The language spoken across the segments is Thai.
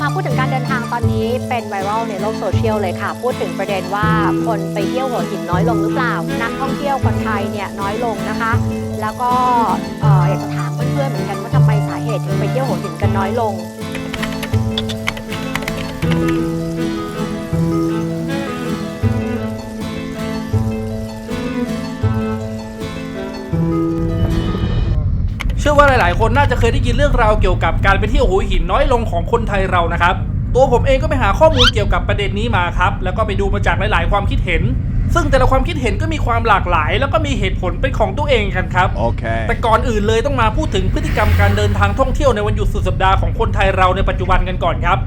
มาพูดถึงการเดินทางตอนนี้เป็นไวรัลในโลกโซเชียลเลยค่ะ พูดถึงประเด็นว่าคนไปเที่ยวหัวหินน้อยลงหรือเปล่า นักท่องเที่ยวคนไทยเนี่ยน้อยลงนะคะ แล้วก็เอ่ออยากจะถามเพื่อนๆเหมือนกันว่าทำไมสาเหตุถึงไปเที่ยวหัวหินกันน้อยลง ลายๆ คนน่าจะเคยได้ยินเรื่องราวเกี่ยวกับการไปเที่ยวหัวหินน้อยลงของคนไทยเรานะครับ ตัวผมเองก็ไปหาข้อมูลเกี่ยวกับประเด็นนี้มาครับ แล้วก็ไปดูมาจากหลาย ๆ ความคิดเห็น ซึ่งแต่ละความคิดเห็นก็มีความหลากหลาย แล้วก็มีเหตุผลเป็นของตัวเองกันครับ Okay. แต่ก่อนอื่นเลยต้องมาพูดถึงพฤติกรรมการเดินทางท่องเที่ยวในวันหยุดสุดสัปดาห์ของคนไทยเราในปัจจุบันกันก่อนครับ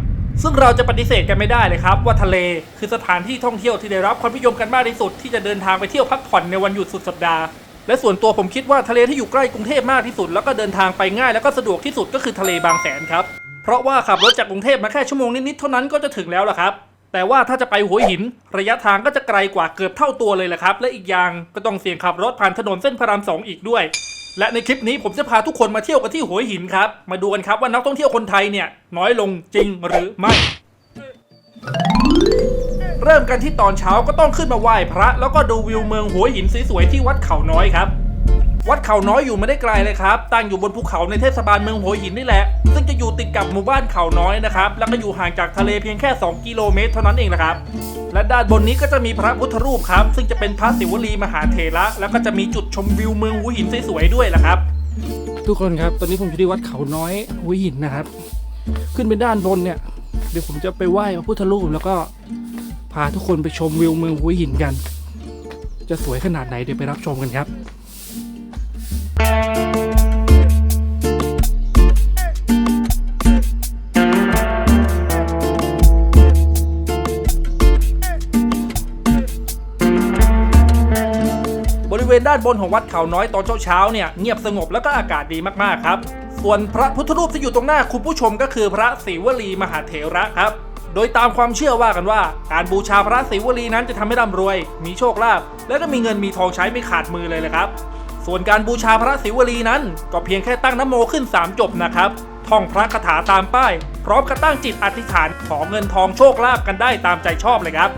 ซึ่งเราจะปฏิเสธกันไม่ได้เลยครับว่าทะเลคือสถานที่ท่องเที่ยวที่ได้รับความนิยมกันมากที่สุดที่จะเดินทางไปเที่ยวพักผ่อนในวันหยุดสุดสัปดาห์ และส่วนตัวผมคิดว่าทะเลที่อยู่ใกล้กรุงเทพมากที่สุด แล้วก็เดินทางไปง่ายแล้วก็สะดวกที่สุดก็คือทะเลบางแสนครับ เพราะว่าขับรถจากกรุงเทพมาแค่ชั่วโมงนิดๆเท่านั้นก็จะถึงแล้วล่ะครับ แต่ว่าถ้าจะไปหัวหิน ระยะทางก็จะไกลกว่าเกือบเท่าตัวเลยแหละครับ และอีกอย่างก็ต้องเสี่ยงขับรถผ่านถนนเส้นพระรามสองอีกด้วย และในคลิปนี้ผมจะพาทุกคนมาเที่ยวกันที่หัวหินครับ มาดูกันครับว่านักท่องเที่ยวคนไทยเนี่ยน้อยลงจริงหรือไม่ เริ่มกันที่ตอนเช้าก็ต้องขึ้นมาไหว้พระ แล้วก็ดูวิวเมืองหัวหินสวยๆที่วัดเขาน้อยครับ วัดเขาน้อยอยู่ไม่ได้ไกลเลยครับ ตั้งอยู่บนภูเขาในเทศบาลเมืองหัวหินนี่แหละ ซึ่งจะอยู่ติดกับหมู่บ้านเขาน้อยนะครับ แล้วก็อยู่ห่างจากทะเลเพียงแค่ 2 กิโลเมตรเท่านั้นเองนะครับ และด้านบนนี้ก็จะมีพระพุทธรูปครับ ซึ่งจะเป็นพระศิวลีมหาเถระ แล้วก็จะมีจุดชมวิวเมืองหัวหินสวยๆด้วยละครับ ทุกคนครับ ตอนนี้ผมอยู่ที่วัดเขาน้อยหัวหินนะครับ ขึ้นไปด้านบนเนี่ย เดี๋ยวผมจะไปไหว้พระพุทธรูปแล้วก็ พาทุกคนไปชมวิวเมืองหัวหินกัน จะสวยขนาดไหนเดี๋ยวไปรับชมกันครับบริเวณด้านบนของวัดเขาน้อยตอนเช้าๆเนี่ยเงียบสงบแล้วก็อากาศดีมากๆครับ ส่วนพระพุทธรูปที่อยู่ตรงหน้าคุณผู้ชมก็คือพระศรีวลีมหาเถระครับ โดยตามความเชื่อว่ากันว่า การบูชาพระศรีวลีนั้นจะทำให้ร่ำรวย มีโชคลาภและก็มีเงินมีทองใช้ไม่ขาดมือเลยเลยครับ ส่วนการบูชาพระศิวลีนั้น ก็เพียงแค่ตั้งน้ำโมขึ้น 3 จบนะครับท่องพระคาถาตามป้าย พร้อมกับตั้งจิตอธิษฐานขอเงินทองโชคลาภกันได้ตามใจชอบเลยครับ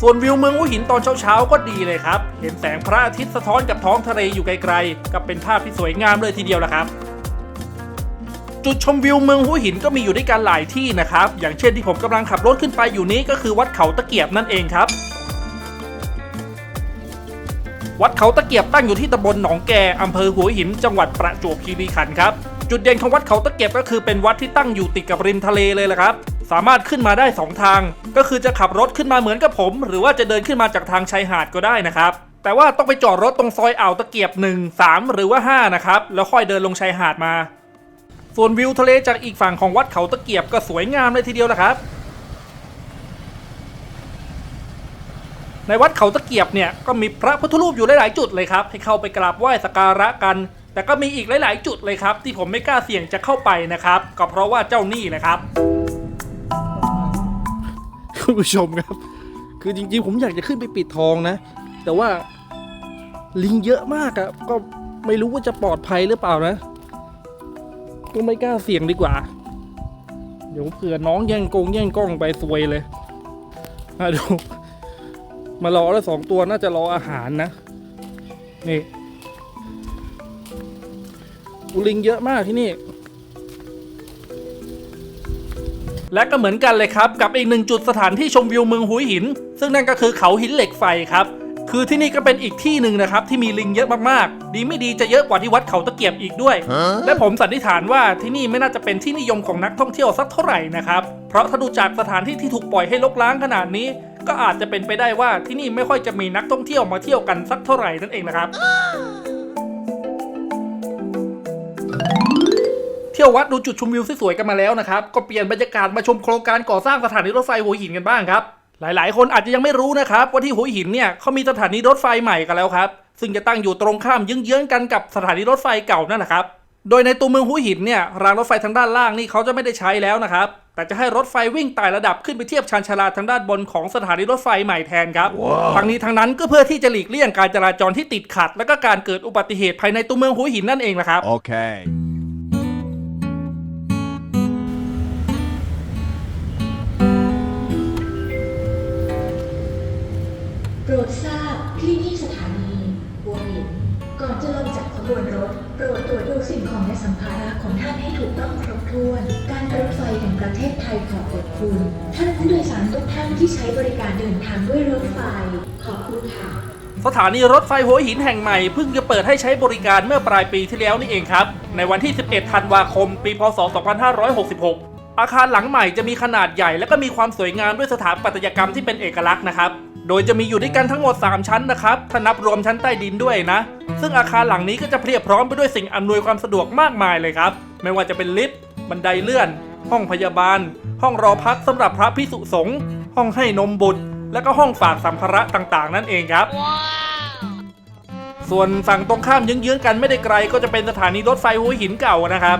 ส่วนวิวเมืองหัวหินตอนเช้าๆก็ดีเลยครับ เห็นแสงพระอาทิตย์สะท้อนกับท้องทะเลอยู่ไกลๆก็เป็นภาพที่สวยงามเลยทีเดียวละครับ จุดชมวิวเมืองหัวหินก็มีอยู่ด้วยกันหลายที่นะครับ อย่างเช่นที่ผมกำลังขับรถขึ้นไปอยู่นี้ก็คือวัดเขาตะเกียบนั่นเองครับ วัดเขาตะเกียบตั้งอยู่ที่ตำบลหนองแกอำเภอหัวหิน จังหวัดประจวบคีรีขันธ์ครับ จุดเด่นของวัดเขาตะเกียบก็คือเป็นวัดที่ตั้งอยู่ติดกับริมทะเลเลยละครับ สามารถขึ้นมาได้ 2 ทาง ก็คือจะขับรถขึ้นมาเหมือนกับผม หรือว่าจะเดินขึ้นมาจากทางชายหาดก็ได้นะครับแต่ว่าต้องไปจอดรถตรงซอยอ่าวตะเกียบ 1 3 หรือว่า 5 นะครับ แล้วค่อยเดินลงชายหาดมา ส่วนวิวทะเลจากอีกฝั่งของวัดเขาตะเกียบก็สวยงามเลยทีเดียวละครับ ในวัดเขาตะเกียบเนี่ยก็มีพระพุทธรูปอยู่หลาย ๆ จุดเลยครับ ให้เข้าไปกราบไหว้สักการะกัน แต่ก็มีอีกหลาย ๆ จุดเลยครับ ที่ผมไม่กล้าเสี่ยงจะเข้าไปนะครับ ก็เพราะว่าเจ้าหนี้นะครับ คุณผู้ชมครับ คือจริง ๆ ผมอยากจะขึ้นไปปิดทองนะ แต่ว่าลิงเยอะมากอะก็ไม่รู้ว่าจะปลอดภัยหรือเปล่านะ ก็ไม่กล้าเสี่ยงดีกว่า เดี๋ยวเผื่อน้องแย่งกงแย่งกล้องไปซวยเลยมาดู มารอแล้วสองตัวน่าจะรออาหารนะ นี่อูลิงเยอะมากที่นี่และก็เหมือนกันเลยครับ กับอีกหนึ่งจุดสถานที่ชมวิวเมืองหัวหิน ซึ่งนั่นก็คือเขาหินเหล็กไฟครับ คือที่นี่ก็เป็นอีกที่หนึ่งนะครับที่มีลิงเยอะมากๆ ดีไม่ดีจะเยอะกว่าที่วัดเขาตะเกียบอีกด้วย และผมสันนิษฐานว่าที่นี่ไม่น่าจะเป็นที่นิยมของนักท่องเที่ยวสักเท่าไหร่นะครับ เพราะถ้าดูจากสถานที่ที่ถูกปล่อยให้รกร้างขนาดนี้ ก็อาจจะเป็นไปได้ว่าที่นี่ไม่ค่อยจะมีนักท่องเที่ยวมาเที่ยวกันสักเท่าไหร่นั่นเองนะครับเที่ยววัดดูจุดชมวิวสวยๆกันมาแล้วนะครับ ก็เปลี่ยนบรรยากาศมาชมโครงการก่อสร้างสถานีรถไฟหัวหินกันบ้างครับ หลาย ๆ คนอาจจะยังไม่รู้นะครับ ว่าที่หัวหินเนี่ยเขามีสถานีรถไฟใหม่กันแล้วครับ ซึ่งจะตั้งอยู่ตรงข้ามเยื้องๆกันกับสถานีรถไฟเก่านั่นแหละครับ โดยในตัวเมืองหัวหินเนี่ยรางรถไฟทางด้านล่างนี่เขาจะไม่ได้ใช้แล้วนะครับ แต่จะให้รถไฟวิ่งไต่ระดับขึ้นไปเทียบชานชาลาทางด้านบนของสถานีรถไฟใหม่แทนครับทางนี้ทางนั้นก็เพื่อที่จะหลีกเลี่ยงการจราจรที่ติดขัด และก็การเกิดอุบัติเหตุภายในตัวเมืองหัวหินนั่นเองนะครับ Okay. โป รดทราบที่นี่สถานีหัวหินก่อนจะลงจากขบวนรถ โปรดตรวจดูสิ่งของและสัมภาระของท่านให้ถูกต้องครบถ้วน การรถไฟแห่งประเทศไทยขอบคุณ ท่านผู้โดยสารทุกท่านที่ใช้บริการเดินทางด้วยรถไฟ ขอบคุณค่ะ สถานีรถไฟหัวหินแห่งใหม่เพิ่งจะเปิดให้ใช้บริการเมื่อปลายปีที่แล้วนี่เองครับ ในวันที่ 11 ธันวาคม ปี พศ 2566 อาคารหลังใหม่จะมีขนาดใหญ่และก็มีความสวยงามด้วยสถาปัตยกรรมที่เป็นเอกลักษณ์นะครับ โดยจะมีอยู่ด้วยกันทั้งหมด 3 ชั้นนะครับ ถ้านับรวมชั้นใต้ดินด้วยนะ ซึ่งอาคารหลังนี้ก็จะเพรียบพร้อมไปด้วยสิ่งอำนวยความสะดวกมากมายเลยครับ ไม่ว่าจะเป็นลิฟต์ บันไดเลื่อน ห้องพยาบาล ห้องรอพักสำหรับพระพิสุสงฆ์ ห้องให้นมบุตร และก็ห้องฝากสัมภาระต่างๆ นั่นเองครับ ส่วนฝั่งตรงข้ามเยื้องๆกันไม่ได้ไกล ก็จะเป็นสถานีรถไฟหัวหินเก่านะครับ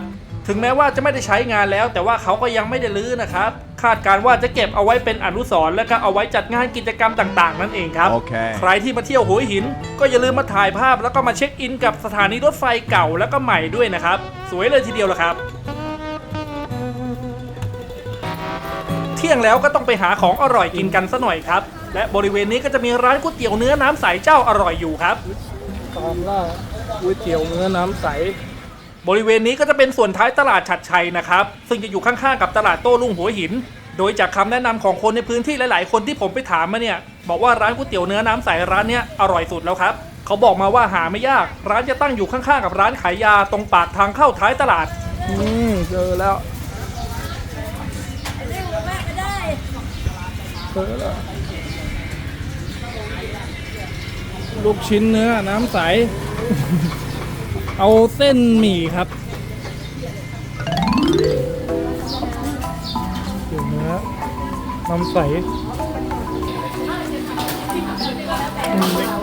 ถึงแม้ว่าจะไม่ได้ใช้งานแล้ว แต่ว่าเขาก็ยังไม่ได้ลื้อนะครับ คาดการณ์ว่าจะเก็บเอาไว้เป็นอนุสรณ์และก็เอาไว้จัดงานกิจกรรมต่างๆ นั่นเองครับโอเคใครที่มาเที่ยวหัวหิน ก็อย่าลืมมาถ่ายภาพแล้วก็มาเช็คอินกับสถานีรถไฟเก่าแล้วก็ใหม่ด้วยนะครับ สวยเลยทีเดียวละครับ เที่ยงแล้วก็ต้องไปหาของอร่อยกินกันซะหน่อยครับ และบริเวณนี้ก็จะมีร้านก๋วยเตี๋ยวเนื้อน้ำใสเจ้าอร่อยอยู่ครับตอมล่าก๋วยเตี๋ยวเนื้อน้ำใส บริเวณนี้ก็จะเป็นส่วนท้ายตลาดฉัดชัยนะครับ ซึ่งจะอยู่ข้างๆกับตลาดโต้รุ่งหัวหิน โดยจากคำแนะนำของคนในพื้นที่หลายๆ คนที่ผมไปถามมาเนี่ย บอกว่าร้านก๋วยเตี๋ยวเนื้อน้ำใสร้านเนี้ยอร่อยสุดแล้วครับ เขาบอกมาว่าหาไม่ยาก ร้านจะตั้งอยู่ข้างๆกับร้านขายยาตรงปากทางเข้าท้ายตลาด อืมเจอแล้วเจอแล้วลูกชิ้นเนื้อน้ำใส เอาเส้นหมี่ครับเดี๋ยวเนื้อน้ำใส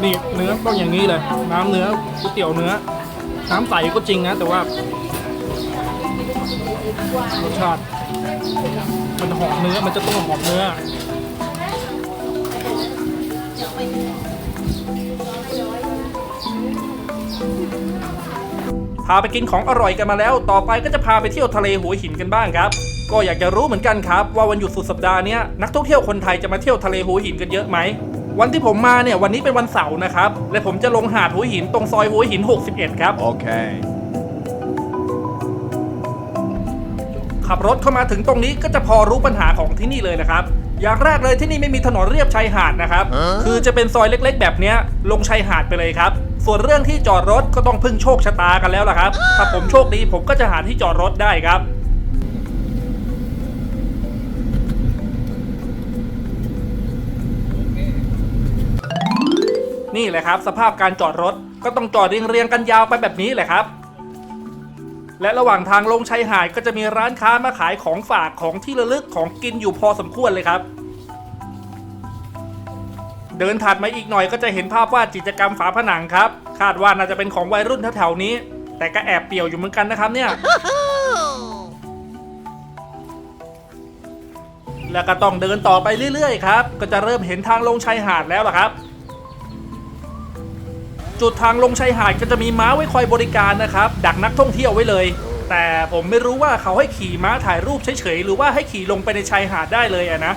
นี่เนื้อต้องอย่างนี้เลย น้ำเนื้อก๋วยเตี๋ยวเนื้อ น้ำใสก็จริงนะ แต่ว่ารสชาติมันหอมเนื้อ มันจะต้องหอมเนื้อ พาไปกินของอร่อยกันมาแล้ว ต่อไปก็จะพาไปเที่ยวทะเลหัวหินกันบ้างครับ ก็อยากจะรู้เหมือนกันครับ ว่าวันหยุดสุดสัปดาห์เนี้ยนักท่องเที่ยวคนไทยจะมาเที่ยวทะเลหัวหินกันเยอะไหมวันที่ผมมาเนี่ยวันนี้เป็นวันเสาร์นะครับและผมจะลงหาดหัวหินตรงซอยหัวหิน 61 ครับ Okay. ขับรถเข้ามาถึงตรงนี้ก็จะพอรู้ปัญหาของที่นี่เลยนะครับ อย่างแรกเลยที่นี่ไม่มีถนนเรียบชายหาดนะครับ คือจะเป็นซอยเล็ก ๆ แบบเนี้ยลงชายหาดไปเลยครับ ส่วนเรื่องที่จอดรถก็ต้องพึ่งโชคชะตากันแล้วล่ะครับ ถ้าผมโชคดีผมก็จะหาที่จอดรถได้ครับ นี่แหละครับ สภาพการจอดรถก็ต้องจอดเรียงๆกันยาวไปแบบนี้แหละครับ และระหว่างทางลงชายหาดก็จะมีร้านค้ามาขายของฝากของที่ระลึกของกินอยู่พอสมควรเลยครับเดินถัดมาอีกหน่อยก็จะเห็นภาพวาดจิตรกรรมฝาผนังครับ คาดว่าน่าจะเป็นของวัยรุ่นแถวๆนี้ แต่ก็แอบเปี่ยวอยู่เหมือนกันนะครับเนี่ย แล้วก็ต้องเดินต่อไปเรื่อย ๆ ครับ ก็จะเริ่มเห็นทางลงชายหาดแล้วล่ะครับ จุดทางลงชายหาดก็จะมีม้าไว้คอยบริการนะครับ ดักนักท่องเที่ยวไว้เลย แต่ผมไม่รู้ว่าเขาให้ขี่ม้าถ่ายรูปเฉยๆหรือว่าให้ขี่ลงไปในชายหาดได้เลยอะนะ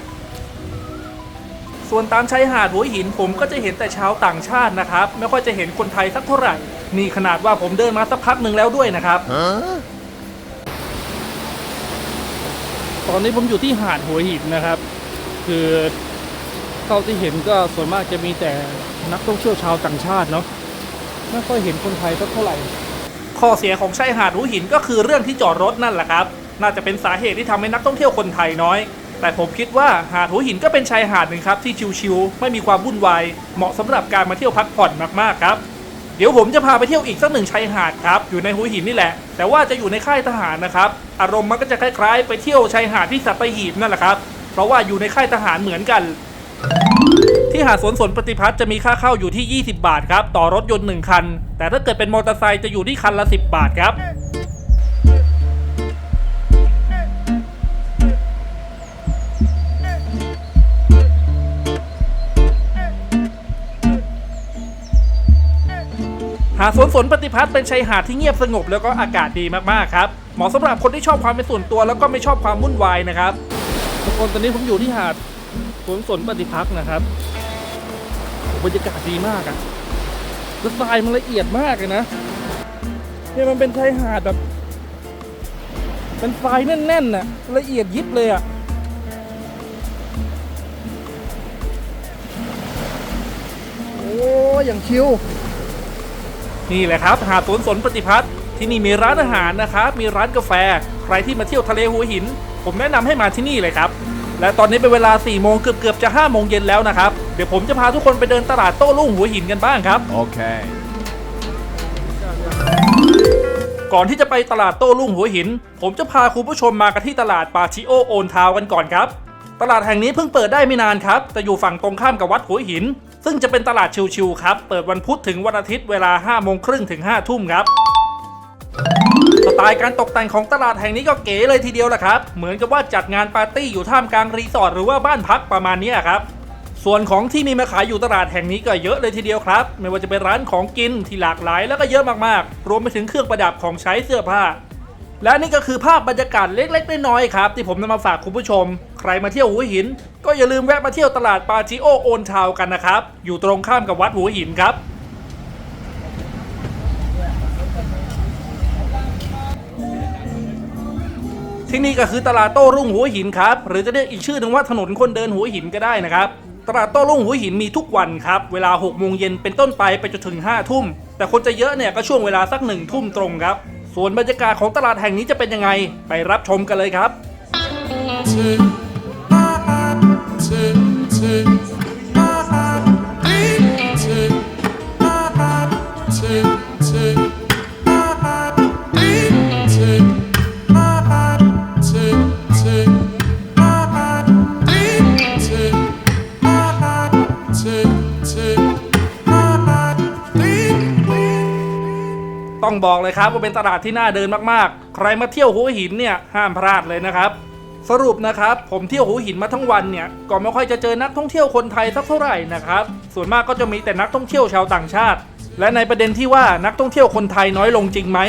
ส่วนตามชายหาดหัวหินผมก็จะเห็นแต่ชาวต่างชาตินะครับ ไม่ค่อยจะเห็นคนไทยสักเท่าไหร่ นี่ขนาดว่าผมเดินมาสักพักหนึ่งแล้วด้วยนะครับ Huh? ตอนนี้ผมอยู่ที่หาดหัวหินนะครับ คือเท่าที่เห็นก็ส่วนมากจะมีแต่นักท่องเที่ยวชาวต่างชาติเนาะไม่ค่อยเห็นคนไทยสักเท่าไหร่ ข้อเสียของชายหาดหัวหินก็คือเรื่องที่จอดรถนั่นแหละครับ น่าจะเป็นสาเหตุที่ทำให้นักท่องเที่ยวคนไทยน้อย แต่ผมคิดว่าหาดหัวหินก็เป็นชายหาดหนึ่งครับที่ชิลๆไม่มีความวุ่นวายเหมาะสำหรับการมาเที่ยวพักผ่อนมากๆครับ เดี๋ยวผมจะพาไปเที่ยวอีกสักหนึ่งชายหาดครับอยู่ในหัวหินนี่แหละ แต่ว่าจะอยู่ในค่ายทหารนะครับอารมณ์มันก็จะคล้าย ๆ ไปเที่ยวชายหาดที่สัตหีบนั่นแหละครับ เพราะว่าอยู่ในค่ายทหารเหมือนกันที่หาดสวนสนปฏิพัฒน์จะมีค่าเข้าอยู่ที่ 20 บาทครับ ต่อรถยนต์ 1 คัน แต่ถ้าเกิดเป็นมอเตอร์ไซค์จะอยู่ที่คันละ 10 บาทครับ หาดสวนสนปฏิพัฒน์เป็นชายหาดที่เงียบสงบแล้วก็อากาศดีมากๆครับเหมาะสำหรับคนที่ชอบความเป็นส่วนตัวแล้วก็ไม่ชอบความวุ่นวายนะครับทุกคนตอนนี้ผมอยู่ที่หาดสวนสนปฏิพักษ์นะครับบรรยากาศดีมากอะแล้วทรายมันละเอียดมากเลยนะเนี่ยมันเป็นชายหาดแบบเป็นทรายแน่นๆน่ะละเอียดยิบเลยอะโอ้อย่างชิว นี่แหละครับ หาดสวนสนปฏิพัฒน์ที่นี่มีร้านอาหารนะครับ มีร้านกาแฟ ใครที่มาเที่ยวทะเลหัวหิน ผมแนะนำให้มาที่นี่เลยครับ และตอนนี้เป็นเวลา4โมงเกือบเกือบๆจะ5โมงเย็นแล้วนะครับ เดี๋ยวผมจะพาทุกคนไปเดินตลาดโต้รุ่งหัวหินกันบ้างครับ Okay. ก่อนที่จะไปตลาดโต้รุ่งหัวหิน ผมจะพาคุณผู้ชมมากันที่ตลาดปาชิโอโอนทาวกันก่อนครับ ตลาดแห่งนี้เพิ่งเปิดได้ไม่นานครับ แต่อยู่ฝั่งตรงข้ามกับวัดหัวหิน ซึ่งจะเป็นตลาดชิวๆครับ เปิดวันพุธถึงวันอาทิตย์เวลา 5 โมงครึ่งถึง 5 ทุ่มครับสไตล์การตกแต่งของตลาดแห่งนี้ก็เก๋เลยทีเดียวแหละครับ เหมือนกับว่าจัดงานปาร์ตี้อยู่ท่ามกลางรีสอร์ทหรือว่าบ้านพักประมาณนี้ครับ ส่วนของที่มีมาขายอยู่ตลาดแห่งนี้ก็เยอะเลยทีเดียวครับ ไม่ว่าจะเป็นร้านของกินที่หลากหลายแล้วก็เยอะมากๆ รวมไปถึงเครื่องประดับของใช้เสื้อผ้า และนี่ก็คือภาพบรรยากาศเล็กๆน้อยๆครับที่ผมนำมาฝากคุณผู้ชม ใครมาเที่ยวหัวหิน ก็อย่าลืมแวะมาเที่ยวตลาดปาจิโอโอนทาวกันนะครับ อยู่ตรงข้ามกับวัดหัวหินครับ ที่นี่ก็คือตลาดโต้รุ่งหัวหินครับ หรือจะเรียกอีกชื่อหนึ่งว่าถนนคนเดินหัวหินก็ได้นะครับตลาดโต้รุ่งหัวหินมีทุกวันครับ เวลา6โมงเย็นเป็นต้นไปไปจนถึง5ทุ่ม แต่คนจะเยอะเนี่ยก็ช่วงเวลาสักหนึ่งทุ่มตรงครับ ส่วนบรรยากาศของตลาดแห่งนี้จะเป็นยังไง ไปรับชมกันเลยครับ ต้องบอกเลยครับว่าเป็นตลาดที่น่าเดินมากๆ ใครมาเที่ยวหัวหินเนี่ยห้ามพลาดเลยนะครับสรุปนะครับผมเที่ยวหัวหินมาทั้งวันเนี่ยก็ไม่ค่อยจะเจอนักท่องเที่ยวคนไทยสักเท่าไหร่นะครับส่วนมากก็จะมีแต่นักท่องเที่ยวชาวต่างชาติ และในประเด็นที่ว่านักท่องเที่ยวคนไทยน้อยลงจริงไหม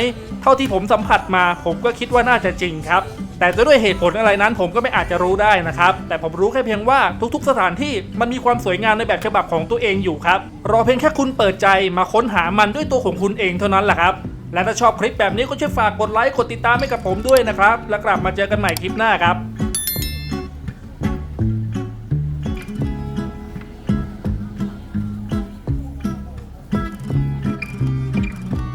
เท่าที่ผมสัมผัสมา ผมก็คิดว่าน่าจะจริงครับ แต่จะด้วยเหตุผลอะไรนั้นผมก็ไม่อาจจะรู้ได้นะครับ แต่ผมรู้แค่เพียงว่าทุกๆ สถานที่มันมีความสวยงามในแบบฉบับของตัวเองอยู่ครับ รอเพียงแค่คุณเปิดใจมาค้นหามันด้วยตัวของคุณเองเท่านั้นแหละครับ และถ้าชอบคลิปแบบนี้ก็ช่วยฝากกดไลค์ กดติดตามให้กับผมด้วยนะครับ แล้วกลับมาเจอกันใหม่คลิปหน้าครับ